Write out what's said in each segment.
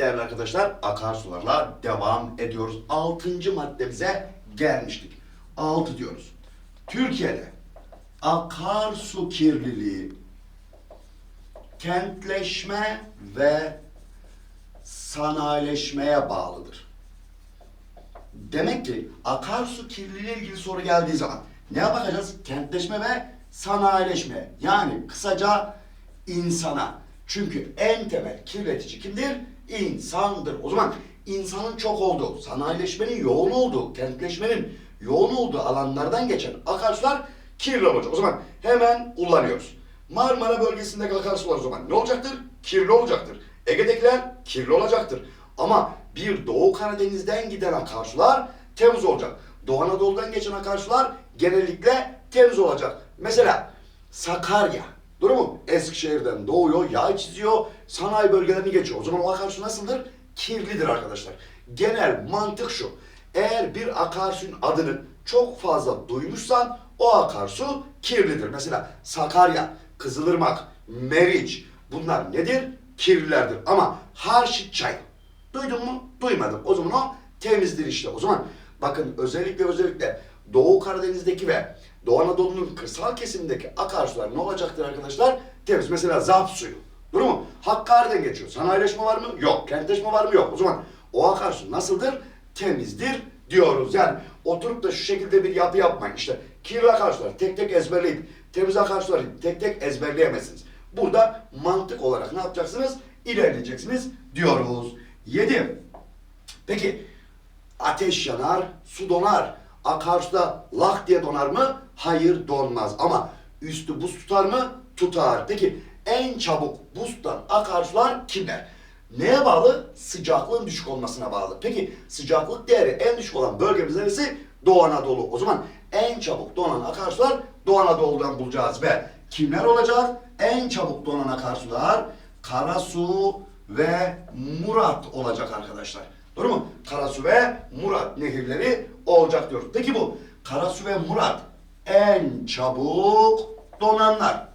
değerli arkadaşlar akarsularla devam ediyoruz. Altıncı maddemize gelmiştik. Altı diyoruz. Türkiye'de akarsu kirliliği kentleşme ve sanayileşmeye bağlıdır. Demek ki akarsu kirliliği ilgili soru geldiği zaman neye bakacağız? Kentleşme ve sanayileşme. Yani kısaca insana. Çünkü en temel kirletici kimdir? İnsandır. O zaman insanın çok olduğu, sanayileşmenin yoğun olduğu, kentleşmenin yoğun olduğu alanlardan geçen akarsular kirli olacak. O zaman hemen kullanıyoruz. Marmara bölgesindeki akarsular o zaman ne olacaktır? Kirli olacaktır. Ege'dekiler kirli olacaktır. Ama bir Doğu Karadeniz'den giden akarsular temiz olacak. Doğu Anadolu'dan geçen akarsular genellikle temiz olacak. Mesela Sakarya, doğru mu? Eskişehir'den doğuyor, yağ çiziyor, sanayi bölgelerini geçiyor. O zaman o akarsu nasıldır? Kirlidir arkadaşlar. Genel mantık şu. Eğer bir akarsuyun adını çok fazla duymuşsan o akarsu kirlidir. Mesela Sakarya, Kızılırmak, Meriç bunlar nedir? Kirlilerdir. Ama Harşit çayı Duydun mu? Duymadım. O zaman o temizdir işte. O zaman bakın özellikle özellikle Doğu Karadeniz'deki ve Doğu Anadolu'nun kırsal kesimindeki akarsular ne olacaktır arkadaşlar? Temiz. Mesela Zap suyu. Doğru mu? Hakkari'den geçiyor. Sanayileşme var mı? Yok. Kentleşme var mı? Yok. O zaman o akarsu nasıldır? Temizdir diyoruz. Yani oturup da şu şekilde bir yapı yapmayın. İşte kirli akarsuları tek tek ezberleyip temiz akarsuları tek tek ezberleyemezsiniz. Burada mantık olarak ne yapacaksınız? İlerleyeceksiniz diyoruz. 7. Peki ateş yanar, su donar. Akarsuda lak diye donar mı? Hayır donmaz. Ama üstü buz tutar mı? Tutar. Peki en çabuk buz tutan akarsular kimler? Neye bağlı? Sıcaklığın düşük olmasına bağlı. Peki sıcaklık değeri en düşük olan bölgemiz neresi? Doğu Anadolu. O zaman en çabuk donan akarsular Doğu Anadolu'dan bulacağız ve kimler olacak? En çabuk donan akarsular Karasu ve Murat olacak arkadaşlar. Doğru mu? Karasu ve Murat nehirleri olacak diyoruz. Peki bu Karasu ve Murat en çabuk donanlar.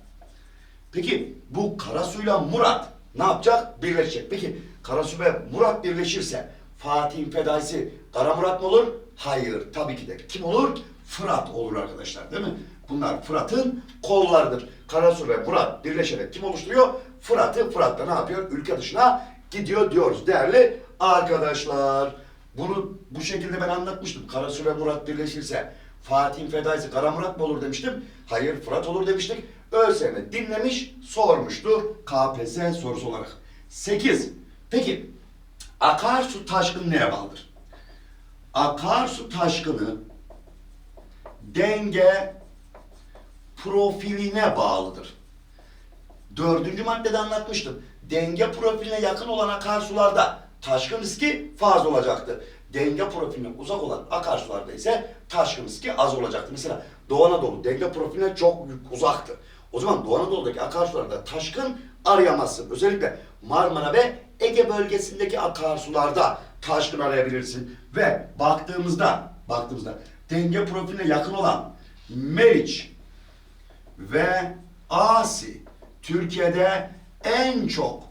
Peki bu Karasu'yla Murat ne yapacak? Birleşecek. Peki Karasu ve Murat birleşirse Fatih'in fedaisi Kara Murat mı olur? Hayır. Tabii ki de. Kim olur? Fırat olur arkadaşlar değil mi? Bunlar Fırat'ın kollarıdır. Karasu ve Murat birleşerek kim oluşturuyor? Fırat'ı Fırat da ne yapıyor? Ülke dışına gidiyor diyoruz değerli arkadaşlar. Bunu bu şekilde ben anlatmıştım. Karasu ve Murat birleşirse Fatih'in fedaisi Kara Murat mı olur demiştim. Hayır Fırat olur demiştik. ÖSYM dinlemiş sormuştu KPSS sorusu olarak. 8. Peki akarsu taşkını neye bağlıdır? Akarsu taşkını denge profiline bağlıdır. Dördüncü maddede anlatmıştım. Denge profiline yakın olan akarsularda taşkın riski fazla olacaktı. Denge profiline uzak olan akarsularda ise taşkın riski az olacaktı. Mesela Doğu Anadolu denge profiline çok uzaktı. O zaman Doğu Anadolu'daki akarsularda taşkın arayamazsın. Özellikle Marmara ve Ege bölgesindeki akarsularda taşkın arayabilirsin. Ve baktığımızda, baktığımızda denge profiline yakın olan Meriç, ve Asi Türkiye'de en çok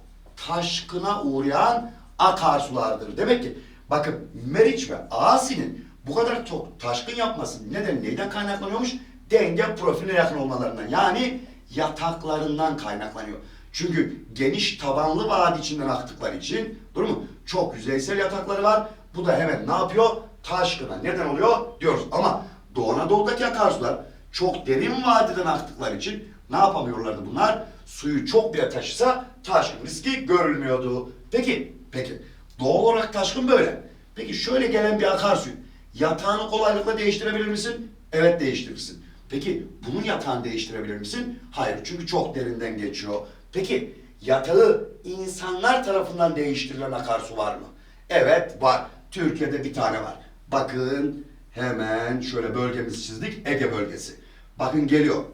taşkına uğrayan akarsulardır. Demek ki bakın Meriç ve Asi'nin bu kadar çok taşkın yapması neden neyden kaynaklanıyormuş? Denge profiline yakın olmalarından yani yataklarından kaynaklanıyor. Çünkü geniş tabanlı vadi içinden aktıkları için doğru mu? Çok yüzeysel yatakları var. Bu da hemen ne yapıyor? Taşkına neden oluyor diyoruz. Ama Doğu Anadolu'daki akarsular çok derin vadiden aktıkları için ne yapamıyorlardı bunlar? Suyu çok bir taşısa taşkın riski görülmüyordu. Peki, peki doğal olarak taşkın böyle. Peki şöyle gelen bir akarsuyu yatağını kolaylıkla değiştirebilir misin? Evet değiştirirsin. Peki bunun yatağını değiştirebilir misin? Hayır çünkü çok derinden geçiyor. Peki yatağı insanlar tarafından değiştirilen akarsu var mı? Evet var. Türkiye'de bir tane var. Bakın hemen şöyle bölgemizi çizdik. Ege bölgesi. Bakın geliyor.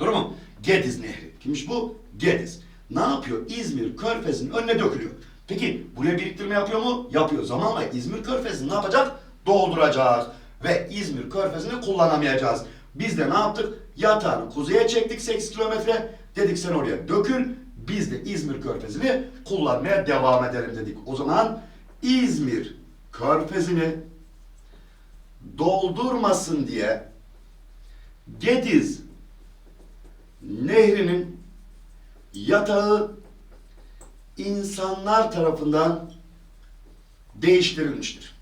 Doğru mu? Gediz Nehri. Kimmiş bu? Gediz. Ne yapıyor? İzmir Körfezi'nin önüne dökülüyor. Peki buraya biriktirme yapıyor mu? Yapıyor. Zamanla İzmir Körfezi'ni ne yapacak? Dolduracak. Ve İzmir Körfezi'ni kullanamayacağız. Biz de ne yaptık? Yatağını kuzeye çektik 8 kilometre. Dedik sen oraya dökül. Biz de İzmir Körfezi'ni kullanmaya devam edelim dedik. O zaman İzmir Körfezi'ni doldurmasın diye Gediz Nehri'nin yatağı insanlar tarafından değiştirilmiştir.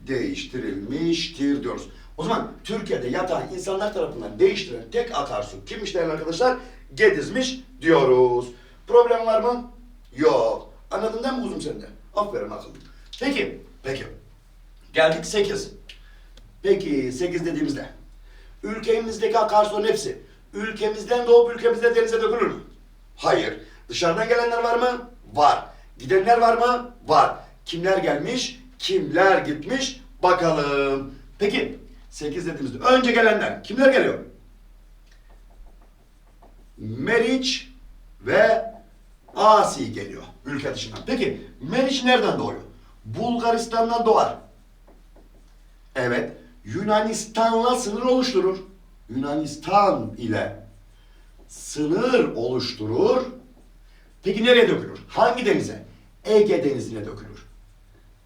Değiştirilmiştir diyoruz. O zaman Türkiye'de yatağı insanlar tarafından değiştirilen tek akarsu kimmiş değerli arkadaşlar? Gedizmiş diyoruz. Problem var mı? Yok. Anladın değil mi kuzum sen de? Aferin akıllım. Peki, peki. Geldik 8. Peki 8 dediğimizde ülkemizdeki akarsuların hepsi ülkemizden doğup ülkemizde denize dökülür mü? Hayır. Dışarıdan gelenler var mı? Var. Gidenler var mı? Var. Kimler gelmiş? Kimler gitmiş? Bakalım. Peki 8 dediğimizde önce gelenler kimler geliyor? Meriç ve Asi geliyor ülke dışından. Peki Meriç nereden doğuyor? Bulgaristan'dan doğar. Evet, Yunanistan'la sınır oluşturur. Yunanistan ile sınır oluşturur. Peki nereye dökülür? Hangi denize? Ege Denizi'ne dökülür.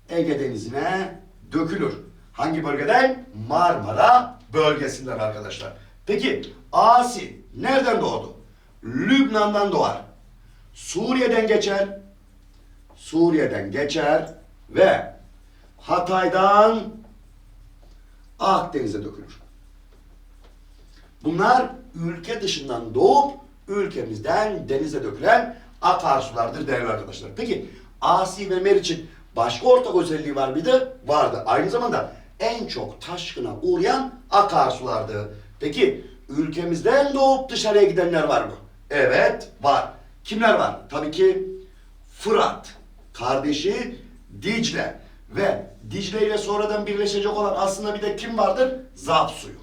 Ege Denizi'ne dökülür. Hangi bölgeden? Marmara bölgesinden arkadaşlar. Peki Asi nereden doğdu? Lübnan'dan doğar. Suriye'den geçer. Suriye'den geçer ve Hatay'dan Akdeniz'e dökülür. Bunlar ülke dışından doğup ülkemizden denize dökülen akarsulardır değerli arkadaşlar. Peki Asi ve Meriç'in başka ortak özelliği var mıydı? Vardı. Aynı zamanda en çok taşkına uğrayan akarsulardı. Peki ülkemizden doğup dışarıya gidenler var mı? Evet var. Kimler var? Tabii ki Fırat, kardeşi Dicle ve Dicle ile sonradan birleşecek olan aslında bir de kim vardır? Zap suyu.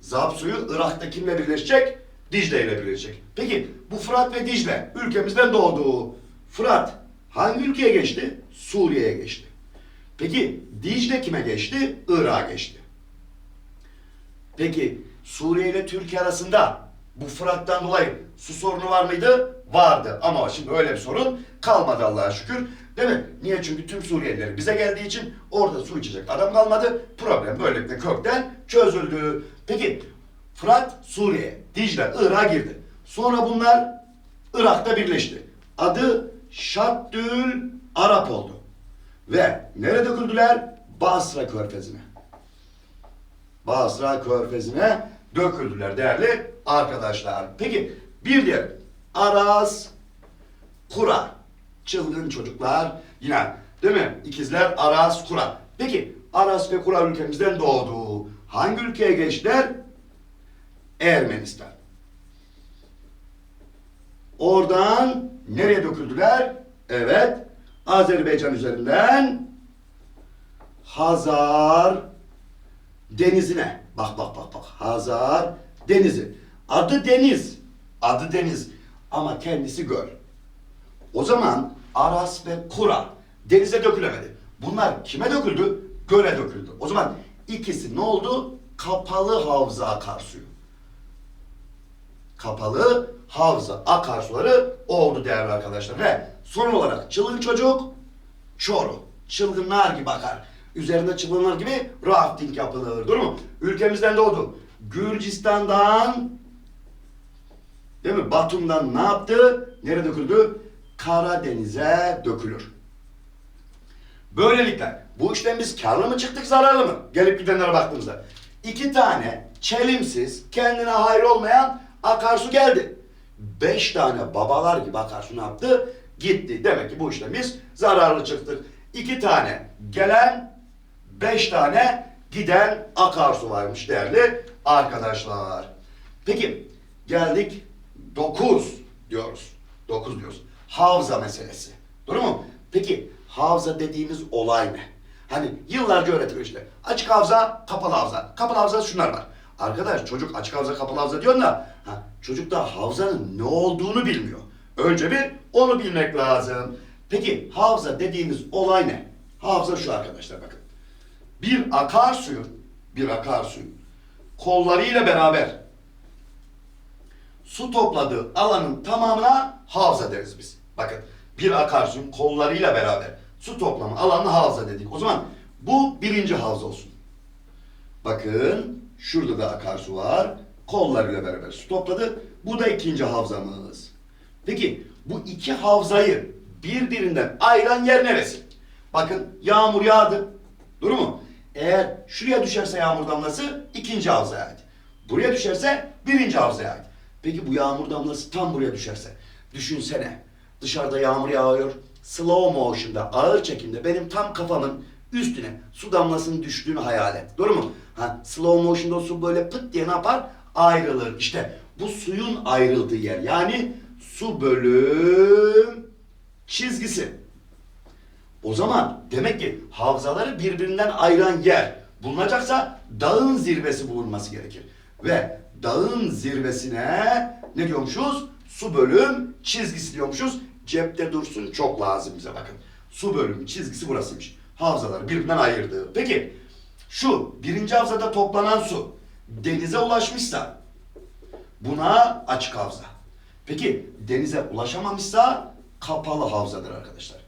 Zap suyu Irak'ta kimle birleşecek? Dicle ile birleşecek. Peki bu Fırat ve Dicle ülkemizden doğdu. Fırat hangi ülkeye geçti? Suriye'ye geçti. Peki Dicle kime geçti? Irak'a geçti. Peki Suriye ile Türkiye arasında bu Fırat'tan dolayı su sorunu var mıydı? Vardı. Ama şimdi öyle bir sorun kalmadı Allah'a şükür. Değil mi? Niye? Çünkü tüm Suriyeliler bize geldiği için orada su içecek adam kalmadı. Problem böylelikle kökten çözüldü. Peki Fırat Suriye, Dicle Irak'a girdi. Sonra bunlar Irak'ta birleşti. Adı Şaddül Arap oldu. Ve nereye döküldüler? Basra Körfezi'ne. Basra Körfezi'ne döküldüler değerli arkadaşlar. Peki bir diğer Aras Kura. Çılgın çocuklar yine değil mi? İkizler Aras Kura. Peki Aras ve Kura ülkemizden doğdu. Hangi ülkeye geçtiler? Ermenistan. Oradan nereye döküldüler? Evet. Azerbaycan üzerinden Hazar denizine. Bak bak bak bak. Hazar denizi. Adı deniz. Adı deniz. Ama kendisi göl. O zaman Aras ve Kura denize dökülemedi. Bunlar kime döküldü? Göle döküldü. O zaman ikisi ne oldu? Kapalı havza akarsuyu. Kapalı havza akarsuları oldu değerli arkadaşlar. Ve son olarak çılgın çocuk Çoru. Çılgınlar gibi akar. Üzerinde çılgınlar gibi rafting yapılır. Doğru mu? Ülkemizden doğdu. Gürcistan'dan değil mi? Batum'dan ne yaptı? Nereye döküldü? Karadeniz'e dökülür. Böylelikle bu işten biz karlı mı çıktık zararlı mı? Gelip gidenlere baktığımızda. iki tane çelimsiz, kendine hayır olmayan akarsu geldi. Beş tane babalar gibi akarsu ne yaptı? Gitti. Demek ki bu işten biz zararlı çıktık. İki tane gelen, beş tane giden akarsu varmış değerli arkadaşlar. Peki geldik dokuz diyoruz. Dokuz diyoruz. Havza meselesi. Doğru mu? Peki havza dediğimiz olay ne? Hani yıllarca öğretilir işte. Açık havza, kapalı havza. Kapalı havza şunlar var. Arkadaş çocuk açık havza, kapalı havza diyor da ha, çocuk da havzanın ne olduğunu bilmiyor. Önce bir onu bilmek lazım. Peki havza dediğimiz olay ne? Havza şu arkadaşlar bakın. Bir akarsuyun, bir akarsuyun kollarıyla beraber su topladığı alanın tamamına havza deriz biz. Bakın bir akarsuyun kollarıyla beraber su toplama alanı havza dedik. O zaman bu birinci havza olsun. Bakın şurada da akarsu var. Kollarıyla beraber su topladı. Bu da ikinci havzamız. Peki bu iki havzayı birbirinden ayıran yer neresi? Bakın yağmur yağdı. Doğru mu? Eğer şuraya düşerse yağmur damlası ikinci havzaya ait. Buraya düşerse birinci havzaya ait. Peki bu yağmur damlası tam buraya düşerse. Düşünsene. Dışarıda yağmur yağıyor. Slow motion'da, ağır çekimde benim tam kafamın üstüne su damlasının düştüğünü hayal et. Doğru mu? Ha, slow motion'da o su böyle pıt diye ne yapar? Ayrılır. İşte bu suyun ayrıldığı yer. Yani su bölüm çizgisi. O zaman demek ki havzaları birbirinden ayıran yer bulunacaksa dağın zirvesi bulunması gerekir. Ve dağın zirvesine ne diyormuşuz? Su bölüm çizgisi diyormuşuz. Cepte dursun çok lazım bize bakın. Su bölüm çizgisi burasıymış. Havzaları birbirinden ayırdığı. Peki şu birinci havzada toplanan su denize ulaşmışsa buna açık havza. Peki denize ulaşamamışsa kapalı havzadır arkadaşlar.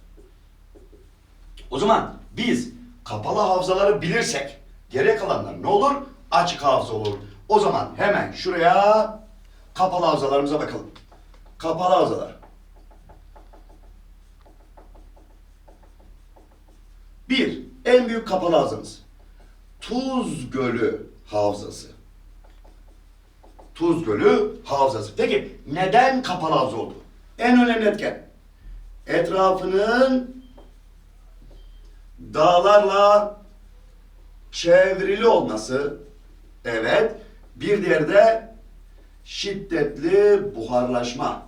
O zaman biz kapalı havzaları bilirsek geriye kalanlar ne olur? Açık havza olur. O zaman hemen şuraya kapalı havzalarımıza bakalım. Kapalı havzalar. Bir, en büyük kapalı havzamız. Tuz Gölü Havzası. Tuz Gölü Havzası. Peki neden kapalı havza oldu? En önemli etken. Etrafının dağlarla çevrili olması. Evet. Bir diğeri de şiddetli buharlaşma.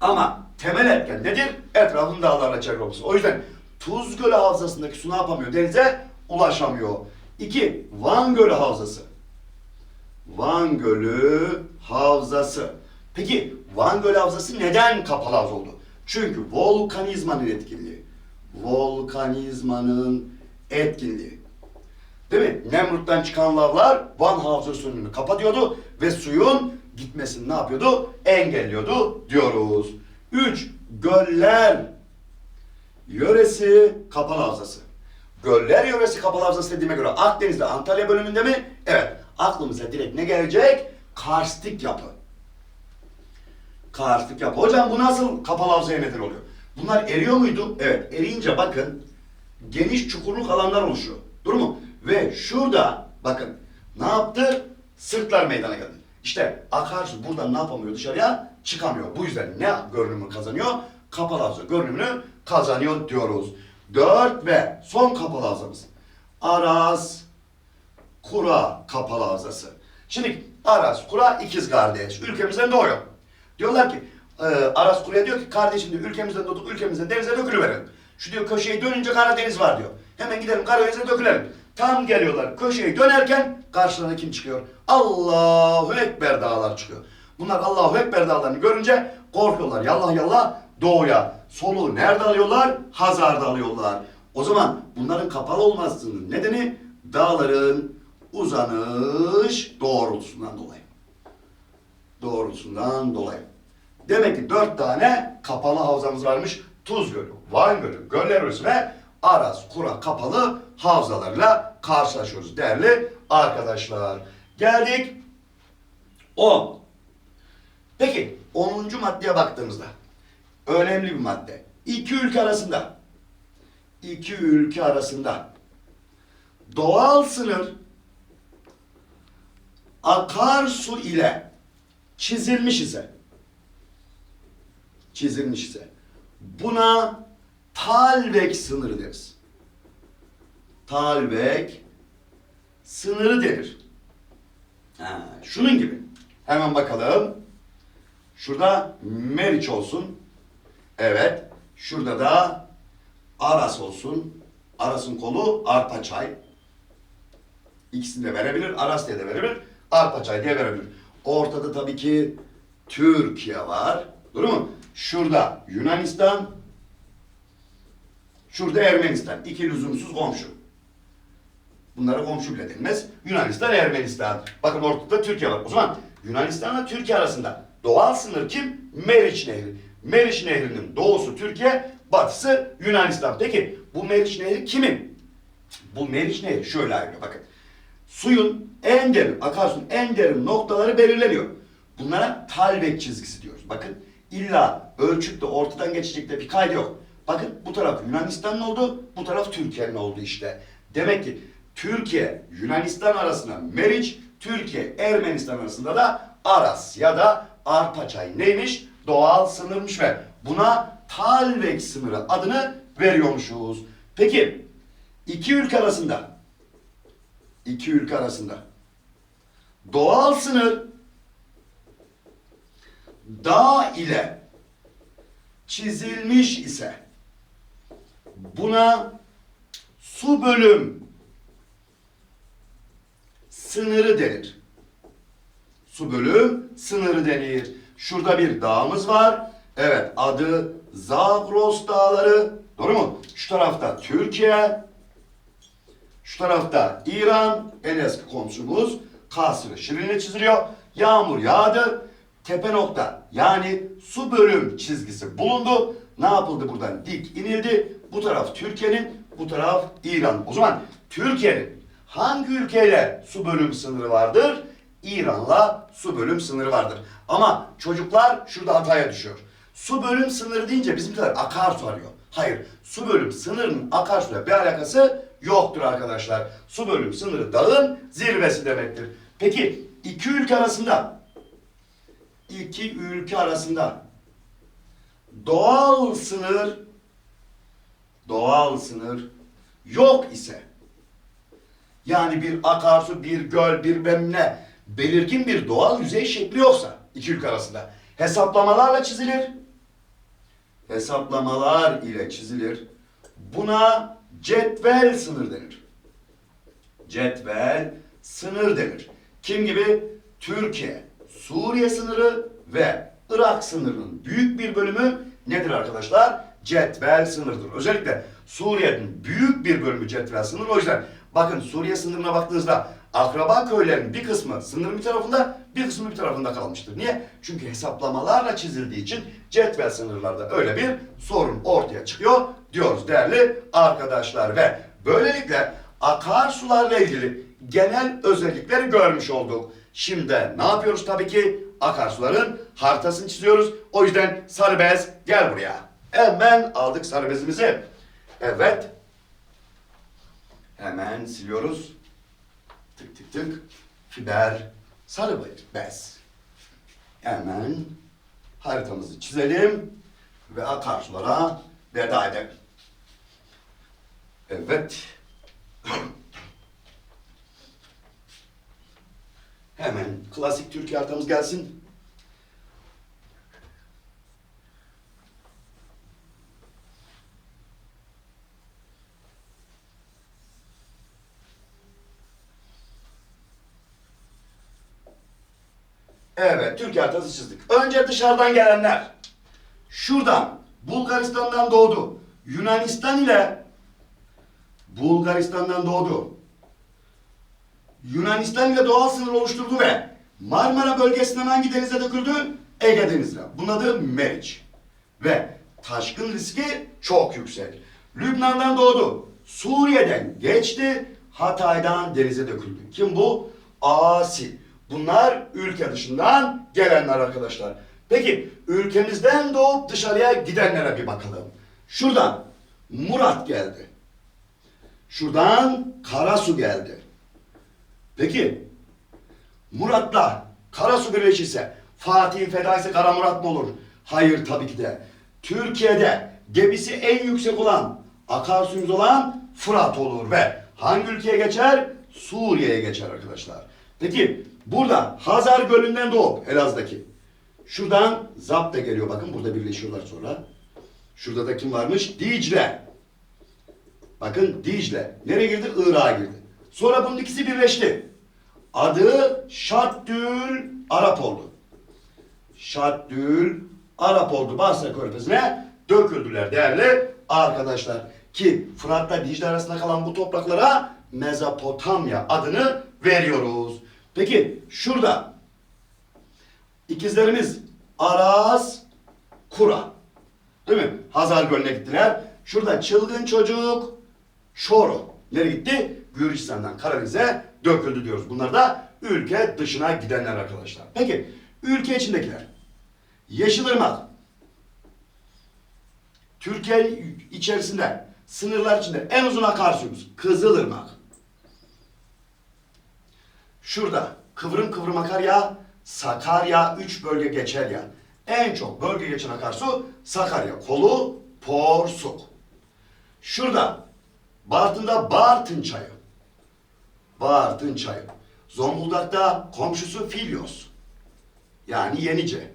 Ama temel etken nedir? Etrafın dağlarla çevrili olması. O yüzden Tuz Gölü Havzası'ndaki su ne yapamıyor? Denize ulaşamıyor. İki, Van Gölü Havzası. Van Gölü Havzası. Peki Van Gölü Havzası neden kapalı havza oldu? Çünkü volkanizmanın etkinliği. Volkanizmanın etkinliği. Değil mi? Nemrut'tan çıkan lavlar Van Havzası'nı kapatıyordu ve suyun gitmesini ne yapıyordu? Engelliyordu diyoruz. Üç, göller yöresi kapalı havzası. Göller yöresi kapalı havzası dediğime göre Akdeniz'de Antalya bölümünde mi? Evet. Aklımıza direkt ne gelecek? Karstik yapı. Karstik yapı. Hocam bu nasıl kapalı havzaya neden oluyor? Bunlar eriyor muydu? Evet. Eriyince bakın geniş çukurluk alanlar oluşuyor. Doğru mu? Ve şurada bakın ne yaptı? Sırtlar meydana geldi. İşte akarsu buradan ne yapamıyor dışarıya? Çıkamıyor. Bu yüzden ne görünümü kazanıyor? Kapalı havza görünümünü kazanıyor diyoruz. Dört ve son kapalı havzamız. Aras Kura kapalı havzası. Şimdi Aras Kura ikiz kardeş. Ülkemizden doğuyor. Diyorlar ki e, Aras Kura'ya diyor ki kardeşim diyor ülkemizden doğduk ülkemizden denize dökülüverelim. Şu diyor köşeyi dönünce Karadeniz var diyor. Hemen gidelim Karadeniz'e dökülelim. Tam geliyorlar köşeyi dönerken karşılarına kim çıkıyor? Allahu Ekber dağlar çıkıyor. Bunlar Allahu Ekber dağlarını görünce korkuyorlar. Yallah yallah doğuya. Soluğu nerede alıyorlar? Hazar'da alıyorlar. O zaman bunların kapalı olmasının nedeni dağların uzanış doğrultusundan dolayı. Doğrultusundan dolayı. Demek ki dört tane kapalı havzamız varmış. Tuz Gölü, Van Gölü, Göller Örüsü ve Aras Kura kapalı havzalarıyla karşılaşıyoruz değerli arkadaşlar. Geldik 10. Peki 10. maddeye baktığımızda önemli bir madde. İki ülke arasında iki ülke arasında doğal sınır akarsu ile çizilmiş ise çizilmiş ise buna Talbek sınırı deriz. Talbek sınırı denir. Ha, şunun gibi. Hemen bakalım. Şurada Meriç olsun. Evet. Şurada da Aras olsun. Aras'ın kolu Arpaçay. İkisini de verebilir. Aras diye de verebilir. Arpaçay diye verebilir. Ortada tabii ki Türkiye var. Doğru mu? Şurada Yunanistan. Şurada Ermenistan. İki lüzumsuz komşu. Bunlara komşu bile denmez. Yunanistan, Ermenistan. Bakın ortada Türkiye var. O zaman Yunanistan'la Türkiye arasında doğal sınır kim? Meriç Nehri. Meriç Nehri'nin doğusu Türkiye, batısı Yunanistan. Peki bu Meriç Nehri kimin? Bu Meriç Nehri şöyle ayrılıyor bakın. Suyun en derin, akarsuyun en derin noktaları belirleniyor. Bunlara Talbek çizgisi diyoruz. Bakın illa ölçüp ortadan geçecek de bir kaydı yok. Bakın bu taraf Yunanistan'ın oldu, bu taraf Türkiye'nin oldu işte. Demek ki Türkiye, Yunanistan arasında Meriç, Türkiye, Ermenistan arasında da Aras ya da Arpaçay neymiş? Doğal sınırmış ve buna Talbek sınırı adını veriyormuşuz. Peki iki ülke arasında iki ülke arasında doğal sınır dağ ile çizilmiş ise buna su bölüm sınırı denir. Su bölüm sınırı denir. Şurada bir dağımız var. Evet adı Zagros Dağları. Doğru mu? Şu tarafta Türkiye. Şu tarafta İran. En eski komşumuz. Kasrı Şirin'le çiziliyor. Yağmur yağdı. Tepe nokta yani su bölüm çizgisi bulundu. Ne yapıldı buradan? Dik inildi. Bu taraf Türkiye'nin, bu taraf İran. O zaman Türkiye'nin hangi ülkeyle su bölüm sınırı vardır? İran'la su bölüm sınırı vardır. Ama çocuklar şurada hataya düşüyor. Su bölüm sınırı deyince bizimkiler akarsu arıyor. Hayır, su bölüm sınırının akarsuyla bir alakası yoktur arkadaşlar. Su bölüm sınırı dağın zirvesi demektir. Peki iki ülke arasında iki ülke arasında doğal sınır doğal sınır yok ise yani bir akarsu, bir göl, bir memne belirgin bir doğal yüzey şekli yoksa iki ülke arasında hesaplamalarla çizilir. Hesaplamalar ile çizilir. Buna cetvel sınır denir. Cetvel sınır denir. Kim gibi? Türkiye, Suriye sınırı ve Irak sınırının büyük bir bölümü nedir arkadaşlar? Cetvel sınırdır. Özellikle Suriye'nin büyük bir bölümü cetvel sınırı. O yüzden bakın Suriye sınırına baktığınızda akraba köylerin bir kısmı sınırın bir tarafında bir kısmı bir tarafında kalmıştır. Niye? Çünkü hesaplamalarla çizildiği için cetvel sınırlarda öyle bir sorun ortaya çıkıyor diyoruz değerli arkadaşlar ve böylelikle akarsularla ilgili genel özellikleri görmüş olduk. Şimdi ne yapıyoruz tabii ki? Akarsuların haritasını çiziyoruz. O yüzden sarı bez gel buraya. Hemen aldık sarı bezimizi. Evet. Hemen siliyoruz. Tık tık tık. Fiber sarı bez. Hemen haritamızı çizelim ve akarsulara veda edelim. Evet. Hemen klasik Türkiye haritamız gelsin. Türkiye haritası çizdik. Önce dışarıdan gelenler. Şuradan, Bulgaristan'dan doğdu. Yunanistan ile Bulgaristan'dan doğdu. Yunanistan ile doğal sınır oluşturdu ve Marmara bölgesinden hangi denize döküldü? Ege Denizi'ne. Bunun adı Meriç. Ve taşkın riski çok yüksek. Lübnan'dan doğdu. Suriye'den geçti. Hatay'dan denize döküldü. Kim bu? Asi. Bunlar ülke dışından gelenler arkadaşlar. Peki ülkemizden doğup dışarıya gidenlere bir bakalım. Şuradan Murat geldi. Şuradan Karasu geldi. Peki Murat'la Karasu birleşirse Fatih'in fedaisi Kara Murat mı olur? Hayır tabii ki de. Türkiye'de debisi en yüksek olan akarsuyumuz olan Fırat olur ve hangi ülkeye geçer? Suriye'ye geçer arkadaşlar. Peki burada Hazar Gölü'nden doğup Elazığ'daki. Şuradan Zapta geliyor bakın burada birleşiyorlar sonra. Şurada da kim varmış? Dicle. Bakın Dicle. Nereye girdi? Irak'a girdi. Sonra bunun ikisi birleşti. Adı Şaddül Arap oldu. Şaddül Arap oldu. Basra Körfezi'ne döküldüler değerli arkadaşlar. Ki Fırat'la Dicle arasında kalan bu topraklara Mezopotamya adını veriyoruz. Peki şurada İkizlerimiz Aras, Kura. Değil mi? Hazar Gölü'ne gittiler. Şurada çılgın çocuk Şoro. Nereye gitti? Gürcistan'dan Karadeniz'e döküldü diyoruz. Bunlar da ülke dışına gidenler arkadaşlar. Peki ülke içindekiler. Yeşilırmak. Türkiye içerisinde sınırlar içinde en uzun akarsuyumuz Kızılırmak. Şurada kıvrım kıvrım akar ya Sakarya 3 bölge geçer ya. En çok bölge geçen akarsu Sakarya. Kolu Porsuk. Şurada Bartın'da Bartın çayı. Bartın çayı. Zonguldak'ta komşusu Filyos. Yani Yenice.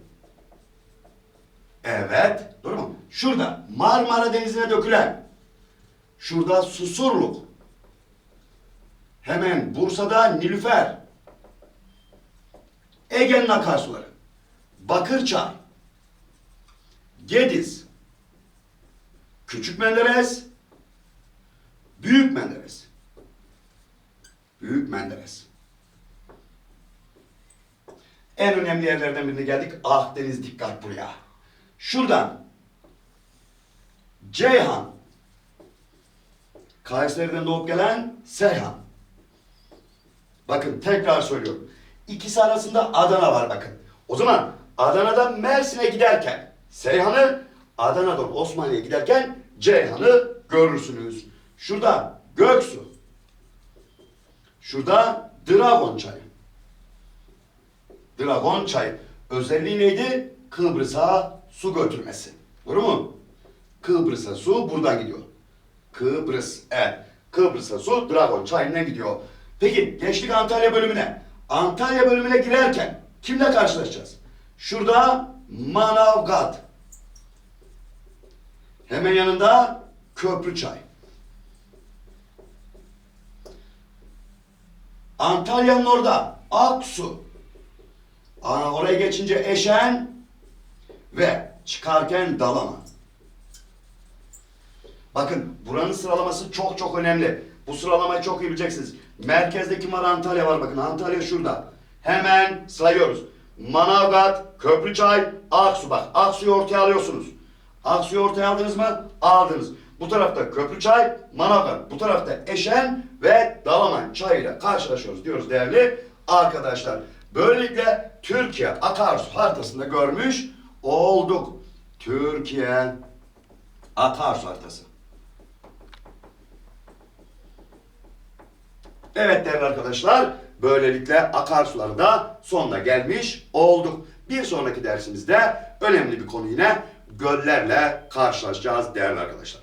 Evet. Doğru mu? Şurada Marmara Denizi'ne dökülen. Şurada Susurluk. Hemen Bursa'da Nilüfer. Ege'nin akarsuları. Bakırçay. Gediz. Küçük Menderes. Büyük Menderes. Büyük Menderes. En önemli yerlerden birine geldik. Akdeniz dikkat buraya. Şuradan Ceyhan. Kayseri'den doğup gelen Seyhan. Bakın tekrar söylüyorum. İkisi arasında Adana var bakın. O zaman Adana'dan Mersin'e giderken Seyhan'ı, Adana'dan Osmaniye'ye giderken Ceyhan'ı görürsünüz. Şurada Göksu. Şurada Dragon çayı. Dragon çayı. Özelliği neydi? Kıbrıs'a su götürmesi. Doğru mu? Kıbrıs'a su buradan gidiyor. Kıbrıs. Evet. Kıbrıs'a su Dragon çayından gidiyor. Peki geçtik Antalya bölümüne. Antalya bölümüne girerken kimle karşılaşacağız? Şurada Manavgat. Hemen yanında Köprüçay. Antalya'nın orada Aksu. Aa, oraya geçince Eşen ve çıkarken Dalaman. Bakın buranın sıralaması çok çok önemli. Bu sıralamayı çok iyi bileceksiniz. Merkezde kim var? Antalya var bakın. Antalya şurada. Hemen sayıyoruz. Manavgat, Köprüçay, Aksu. Bak Aksu'yu ortaya alıyorsunuz. Aksu'yu ortaya aldınız mı? Aldınız. Bu tarafta Köprüçay, Manavgat. Bu tarafta Eşen ve Dalaman çayıyla karşılaşıyoruz diyoruz değerli arkadaşlar. Böylelikle Türkiye akarsu haritasında görmüş olduk. Türkiye akarsu haritası. Evet değerli arkadaşlar, böylelikle akarsuları da sonuna gelmiş olduk. Bir sonraki dersimizde önemli bir konu yine göllerle karşılaşacağız değerli arkadaşlar.